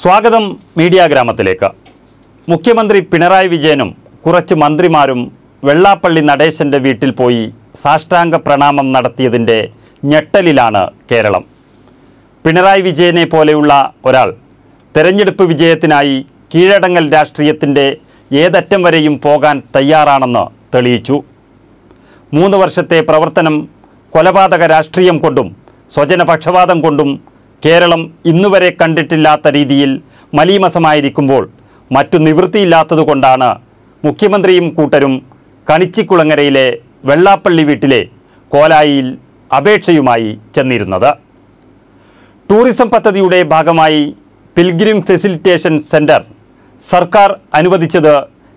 സ്വാഗതം മീഡിയ ഗ്രാമത്തിലേക്ക്. മുഖ്യമന്ത്രി പിണറായി വിജയനും കുറച്ച് മന്ത്രിമാരും വെള്ളാപ്പള്ളി നടേശന്റെ വീട്ടിൽ പോയി സാഷ്ടാംഗ പ്രണാമം നടത്തിയതിന്റെ ഞെട്ടലിലാണ് കേരളം. പിണറായി വിജയനെ പോലെയുള്ള ഒരാൾ തെരഞ്ഞെടുപ്പ് വിജയത്തിനായി കീഴടങ്ങൽ രാഷ്ട്രീയത്തിന്റെ ഏതറ്റം വരെയും പോകാൻ തയ്യാറാണെന്ന് തെളിയിച്ചു. മൂന്ന് വർഷത്തെ പ്രവർത്തനം കൊലപാതക രാഷ്ട്രീയം കൊണ്ടും സ്വജനപക്ഷപാതം കൊണ്ടും കേരളം ഇന്നുവരെ കണ്ടിട്ടില്ലാത്ത രീതിയിൽ മലീമസമായിരിക്കുമ്പോൾ മറ്റു നിവൃത്തിയില്ലാത്തതുകൊണ്ടാണ് മുഖ്യമന്ത്രിയും കൂട്ടരും കണിച്ചിക്കുളങ്ങരയിലെ വെള്ളാപ്പള്ളി വീട്ടിലെ കോലായിയിൽ അപേക്ഷയുമായി ചെന്നിരുന്നത്. ടൂറിസം പദ്ധതിയുടെ ഭാഗമായി പിൽഗ്രിം ഫെസിലിറ്റേഷൻ സെന്റർ സർക്കാർ അനുവദിച്ചത്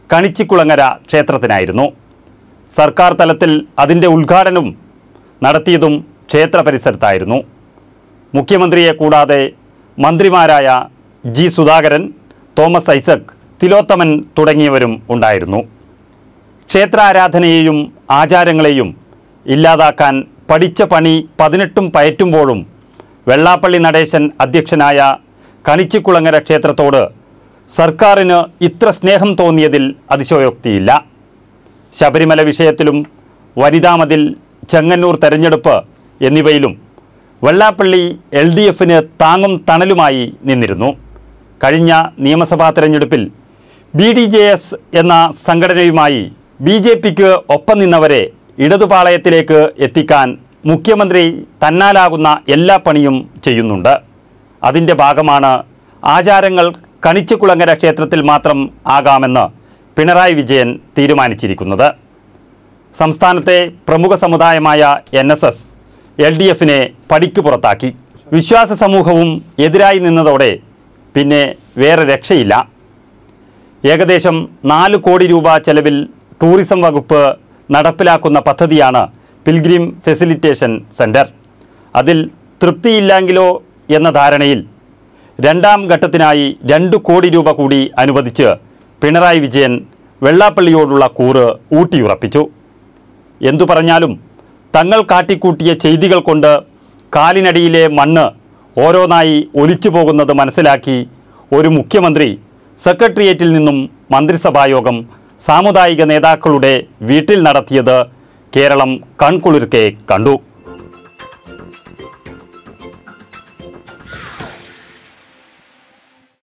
കണിച്ചിക്കുളങ്ങര ക്ഷേത്രത്തിനായിരുന്നു. സർക്കാർ തലത്തിൽ അതിന്റെ ഉദ്ഘാടനം നടത്തിയതും ക്ഷേത്ര പരിസരത്തായിരുന്നു. മുഖ്യമന്ത്രിയെ കൂടാതെ മന്ത്രിമാരായ ജി സുധാകരൻ തോമസ് ഐസക് തിലോത്തമൻ തുടങ്ങിയവരും ഉണ്ടായിരുന്നു. ക്ഷേത്രാരാധനയെയും ആചാരങ്ങളെയും ഇല്ലാതാക്കാൻ പഠിച്ച പണി പതിനെട്ടും പയറ്റുമ്പോഴും വെള്ളാപ്പള്ളി നടേശൻ അധ്യക്ഷനായ കണിച്ചിക്കുളങ്ങര ക്ഷേത്രത്തോട് സർക്കാരിന് ഇത്ര സ്നേഹം തോന്നിയതിൽ അതിശയോക്തിയില്ല. ശബരിമല വിഷയത്തിലും വനിതാമതിൽ ചെങ്ങന്നൂർ തെരഞ്ഞെടുപ്പ് എന്നിവയിലും വെള്ളാപ്പള്ളി എൽ ഡി എഫിന് താങ്ങും തണലുമായി നിന്നിരുന്നു. കഴിഞ്ഞ നിയമസഭാ തെരഞ്ഞെടുപ്പിൽ ബി ഡി ജെ എസ് എന്ന സംഘടനയുമായി ബി ജെ പിക്ക് ഒപ്പം നിന്നവരെ ഇടതുപാളയത്തിലേക്ക് എത്തിക്കാൻ മുഖ്യമന്ത്രി തന്നാലാകുന്ന എല്ലാ പണിയും ചെയ്യുന്നുണ്ട്. അതിന്റെ ഭാഗമാണ് ആചാരങ്ങൾ കണിച്ചുകുളങ്ങര ക്ഷേത്രത്തിൽ മാത്രം ആകാമെന്ന് പിണറായി വിജയൻ തീരുമാനിച്ചിരിക്കുന്നത്. സംസ്ഥാനത്തെ പ്രമുഖ സമുദായമായ N S S L D എഫിനെ പടിക്ക് പുറത്താക്കി. വിശ്വാസ സമൂഹവും എതിരായി നിന്നതോടെ പിന്നെ വേറെ രക്ഷയില്ല. ഏകദേശം നാല് കോടി രൂപ ചെലവിൽ ടൂറിസം വകുപ്പ് നടപ്പിലാക്കുന്ന പദ്ധതിയാണ് പിൽഗ്രിം ഫെസിലിറ്റേഷൻ സെന്റർ അതിൽ തൃപ്തിയില്ലെങ്കിലോ എന്ന ധാരണയിൽ രണ്ടാം ഘട്ടത്തിനായി രണ്ട് കോടി രൂപ കൂടി അനുവദിച്ച് പിണറായി വിജയൻ വെള്ളാപ്പള്ളിയോടുള്ള കൂറ് ഊട്ടിയുറപ്പിച്ചു. എന്തു പറഞ്ഞാലും തങ്ങൾ കാട്ടിക്കൂട്ടിയ ചെയ്തികൾ കൊണ്ട് കാലിനടിയിലെ മണ്ണ് ഓരോന്നായി ഒലിച്ചു പോകുന്നത് മനസ്സിലാക്കി ഒരു മുഖ്യമന്ത്രി സെക്രട്ടേറിയറ്റിൽ നിന്നും മന്ത്രിസഭായോഗം സാമുദായിക നേതാക്കളുടെ വീട്ടിൽ നടത്തിയത് കേരളം കൺകുളിർക്കെ കണ്ടു.